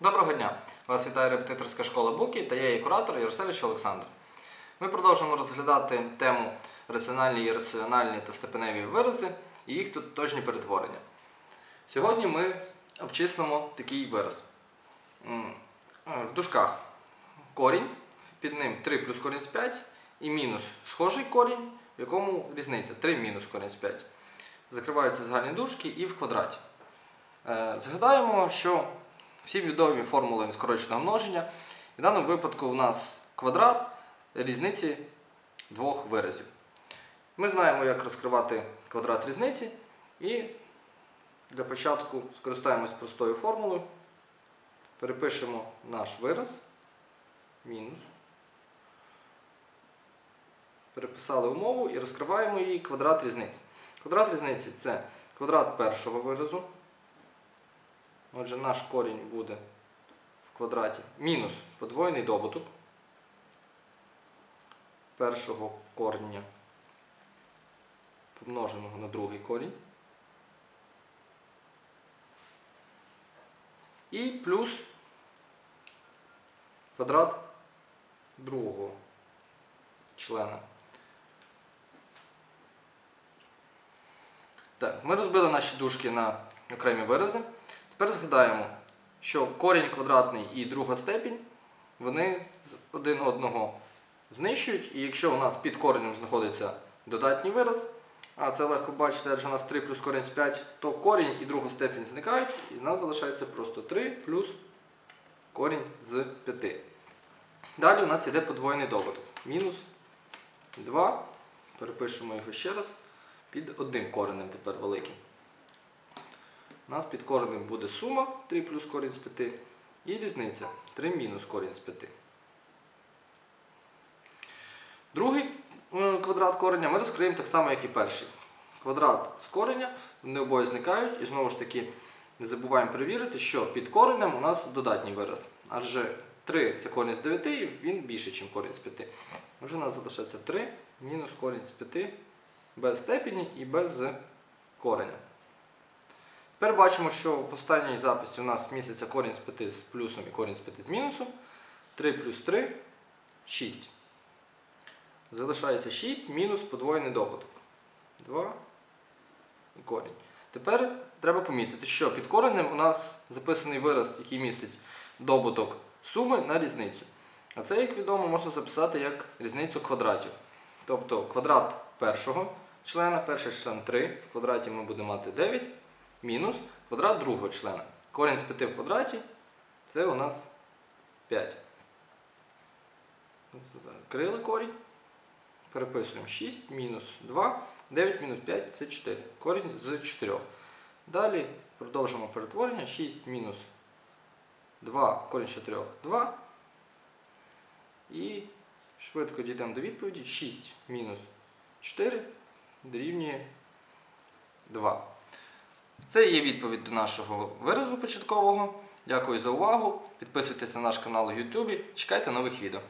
Доброго дня! Вас вітає репетиторська школа Буки та я її куратор Яросевич Олександр. Ми продовжуємо розглядати тему раціональні, ірраціональні та степеневі вирази і їх тут точні перетворення. Сьогодні ми обчислимо такий вираз. В дужках корінь, під ним 3 плюс корінь з 5 і мінус схожий корінь, в якому різниця 3 мінус корінь з 5. Закриваються загальні дужки і в квадраті. Е, Згадаємо, що всі відомі формули скороченого множення. В даному випадку у нас квадрат різниці двох виразів. Ми знаємо, як розкривати квадрат різниці, і для початку скористаємось простою формулою. Перепишемо наш вираз. Мінус. Переписали умову і розкриваємо її квадрат різниці. Квадрат різниці це квадрат першого виразу. Отже, наш корінь буде в квадраті мінус подвоєний добуток першого корення помноженого на другий корінь. І плюс квадрат другого члена. Так, ми розбили наші дужки на окремі вирази. Тепер згадаємо, що корінь квадратний і друга степінь, вони один одного знищують, і якщо у нас під коренем знаходиться додатній вираз, а це легко бачити, адже у нас 3 плюс корінь з 5, то корінь і друга степінь зникають, і в нас залишається просто 3 плюс корінь з 5. Далі у нас йде подвоєний добуток. Мінус 2. Перепишемо його ще раз. Під одним коренем тепер великим. У нас під коренем буде сума 3 плюс корінь з 5 і різниця 3 мінус корінь з 5. Другий е, квадрат кореня ми розкриємо так само, як і перший. Квадрат з кореня, вони обоє зникають, і знову ж таки не забуваємо перевірити, що під коренем у нас додатній вираз. Адже 3 це корінь з 9, і він більший, ніж корінь з 5. Отже, у нас залишається 3 мінус корінь з 5 без степені і без кореня. Тепер бачимо, що в останній записі у нас міститься корінь з 5 з плюсом і корінь з 5 з мінусом. 3 плюс 3 6. Залишається 6 мінус подвоєний добуток. 2 і корінь. Тепер треба помітити, що під коренем у нас записаний вираз, який містить добуток суми на різницю. А це, як відомо, можна записати як різницю квадратів. Тобто квадрат першого члена, перший член 3, в квадраті ми будемо мати 9, мінус квадрат другого члена. Корінь з 5 в квадраті це у нас 5. Закрили корінь. Переписуємо 6 мінус 2, 9 мінус 5 це 4. Корінь з 4. Далі продовжимо перетворення. 6 мінус 2, корінь з 4 2. І швидко дійдемо до відповіді. 6 мінус 4 дорівнює 2. Це є відповідь до нашого виразу початкового. Дякую за увагу. Підписуйтесь на наш канал у YouTube. Чекайте нових відео.